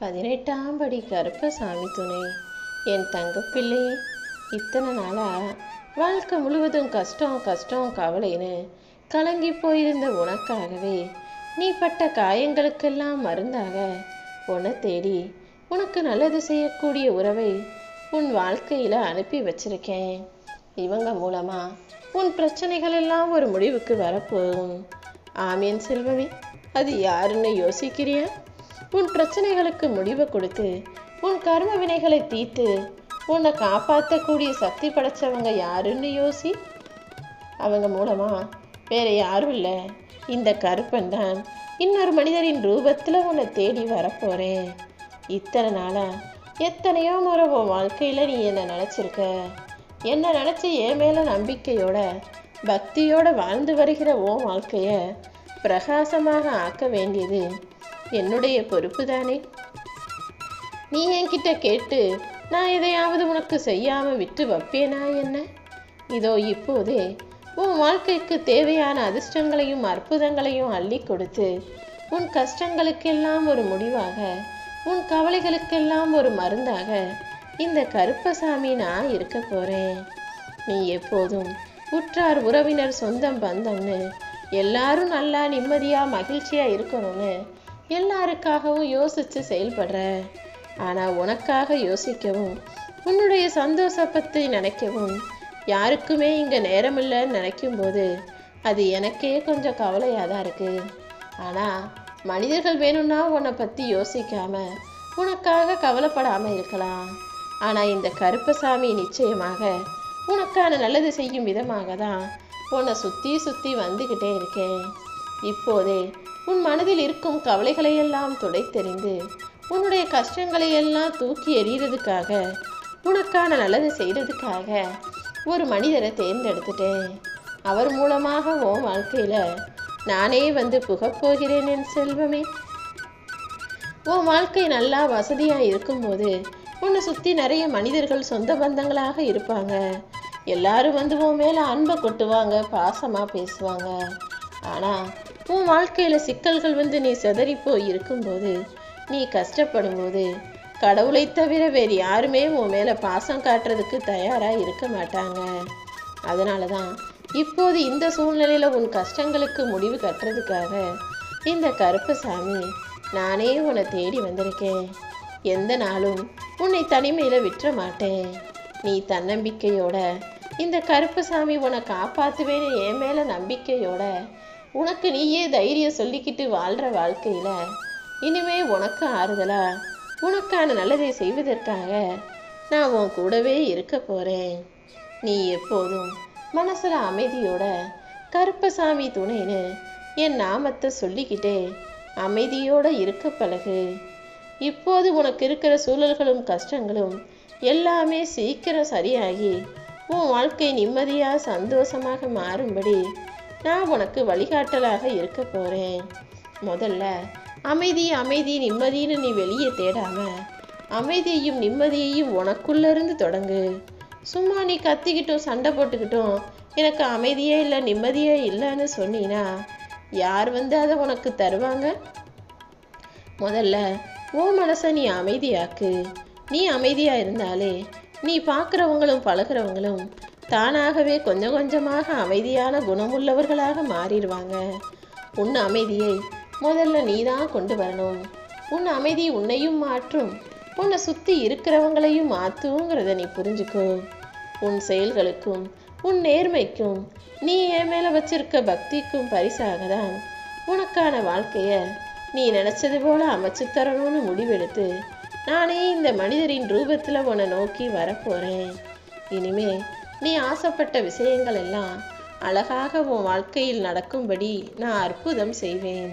பதினெட்டாம் படி கருப்பசாமி துணை. என் தங்கப்பிள்ளை இத்தனை நாளா வாழ்க்கை முழுவதும் கஷ்டம் கஷ்டம் கவலைன்னு கலங்கி போயிருந்த உனக்காகவே நீ பட்ட காயங்களுக்கெல்லாம் மருந்தாக. உன்னை தேடி உனக்கு நல்லது செய்யக்கூடிய உறவை உன் வாழ்க்கையில் அனுப்பி வச்சிருக்கேன். இவங்க மூலமா உன் பிரச்சனைகள் எல்லாம் ஒரு முடிவுக்கு வரப்போகும். ஆமீன் செல்வமே. அது யாருன்னு யோசிக்கிறியா? உன் பிரச்சனைகளுக்கு முடிவை கொடுத்து உன் கர்ம வினைகளை தீர்த்து உன்னை காப்பாற்றக்கூடிய சக்தி படைச்சவங்க யாருன்னு யோசி. அவங்க மூலமா வேற யாரும் இல்லை. இந்த கருப்பன் தான் இன்னொரு மனிதரின் ரூபத்தில் உன்னை தேடி வரப்போறேன். இத்தனை நாளா எத்தனையோ முறை உன் வாழ்க்கையில் நீ என்னை நினச்சிருக்க. என்னை நினச்சி என் மேலே நம்பிக்கையோட பக்தியோட வாழ்ந்து வருகிற ஓ வாழ்க்கையை பிரகாசமாக ஆக்க வேண்டியது என்னுடைய பொறுப்பு தானே? நீ என்கிட்ட கேட்டு நான் எதையாவது உனக்கு செய்யாம விட்டு வைப்பேனா என்ன? இதோ இப்போதே உன் வாழ்க்கைக்கு தேவையான அதிர்ஷ்டங்களையும் அற்புதங்களையும் அள்ளி கொடுத்து உன் கஷ்டங்களுக்கெல்லாம் ஒரு முடிவாக உன் கவலைகளுக்கெல்லாம் ஒரு மருந்தாக இந்த கருப்பசாமி நான் இருக்க போறேன். நீ எப்போதும் உற்றார் உறவினர் சொந்தம் பந்தம்னு எல்லாரும் நல்லா நிம்மதியா மகிழ்ச்சியா இருக்கணும்னு எல்லாருக்காகவும் யோசித்து செயல்படுற ஆனால் உனக்காக யோசிக்கவும் உன்னுடைய சந்தோஷ பற்றி நினைக்கவும் யாருக்குமே இங்கே நேரமில்லைன்னு நினைக்கும் போது அது எனக்கே கொஞ்சம் கவலையாக தான் இருக்குது ஆனால் மனிதர்கள் வேணும்னா உன்னை பற்றி யோசிக்காம உனக்காக கவலைப்படாமல் இருக்கலாம். ஆனால் இந்த கருப்பசாமி நிச்சயமாக உனக்கான நல்லது செய்யும் விதமாக தான் உன்னை சுற்றி சுற்றி வந்துக்கிட்டே இருக்கேன். இப்போதே உன் மனதில் இருக்கும் கவலைகளையெல்லாம் துடைத்தெறிந்து உன்னுடைய கஷ்டங்களை எல்லாம் தூக்கி எறிகிறதுக்காக உனக்கான நல்லது செய்கிறதுக்காக ஒரு மனிதரை தேர்ந்தெடுத்துட்டேன். அவர் மூலமாக உன் வாழ்க்கையில நானே வந்து புகப்போகிறேன் என் செல்வமே. உன் வாழ்க்கை நல்லா வசதியா இருக்கும்போது உன்னை சுத்தி நிறைய மனிதர்கள் சொந்த பந்தங்களாக இருப்பாங்க. எல்லாரும் வந்து உன் மேல அன்பை கொட்டுவாங்க பாசமா பேசுவாங்க. ஆனா உன் வாழ்க்கையில் சிக்கல்கள் வந்து நீ சிதறி போய் இருக்கும்போது நீ கஷ்டப்படும் போது கடவுளை தவிர வேறு யாருமே உன் மேலே பாசம் காட்டுறதுக்கு தயாராக இருக்க மாட்டாங்க. அதனால தான் இப்போது இந்த சூழ்நிலையில் உன் கஷ்டங்களுக்கு முடிவு கட்டுறதுக்காக இந்த கருப்பசாமி நானே உன்னை தேடி வந்திருக்கேன். எந்த நாளும் உன்னை தனிமையில் விட்டுற மாட்டேன். நீ தன்னம்பிக்கையோட இந்த கருப்பசாமி உன்னை காப்பாற்றுவேன்னு என் மேலே நம்பிக்கையோட உனக்கு நீயே தைரியம் சொல்லிக்கிட்டு வாழ்ற வாழ்க்கையில இனிமே உனக்கு ஆறுதலா? உனக்கான நல்லதை செய்வதற்காக நான் உன் கூடவே இருக்க போறேன். நீ எப்போதும் மனசுல அமைதியோட கருப்பசாமி துணைன்னு என் நாமத்தை சொல்லிக்கிட்டே அமைதியோட இருக்க பழகு. இப்போது உனக்கு இருக்கிற சூழல்களும் கஷ்டங்களும் எல்லாமே சீக்கிரம் சரியாகி உன் வாழ்க்கை நிம்மதியாக சந்தோஷமாக மாறும்படி நான் உனக்கு வழிகாட்டலாக இருக்க போறேன். முதல்ல அமைதி அமைதி நிம்மதின்னு நீ வெளியே தேடாம அமைதியையும் நிம்மதியையும் உனக்குள்ள இருந்து தொடங்கு. சும்மா நீ கத்திக்கிட்டும் சண்டை போட்டுக்கிட்டும் எனக்கு அமைதியே இல்லை நிம்மதியே இல்லைன்னு சொன்னீனா யார் வந்து அதை உனக்கு தருவாங்க? முதல்ல உன் மனசை நீ அமைதியாக்கு. நீ அமைதியா இருந்தாலே நீ பார்க்குறவங்களும் பழகுறவங்களும் தானாகவே கொஞ்சம் கொஞ்சமாக அமைதியான குணமுள்ளவர்களாக மாறிடுவாங்க. உன் அமைதியை முதல்ல நீ தான் கொண்டு வரணும். உன் அமைதி உன்னையும் மாற்றும். உன்னை சுற்றி இருக்கிறவங்களையும் மாற்றுங்கிறத நீ புரிஞ்சுக்கோ. உன் செயல்களுக்கும் உன் நேர்மைக்கும் நீ என் மேலே வச்சிருக்க பக்திக்கும் பரிசாக தான் உனக்கான வாழ்க்கைய நீ நினச்சது போல அமைச்சு தரணும்னு முடிவெடுத்து நானே இந்த மனிதரின் ரூபத்தில் உன்னை நோக்கி வரப்போகிறேன் இனிமே நீ ஆசைப்பட்ட விஷயங்கள் எல்லாம் அழகாக உன் வாழ்க்கையில் நடக்கும்படி நான் அற்புதம் செய்வேன்.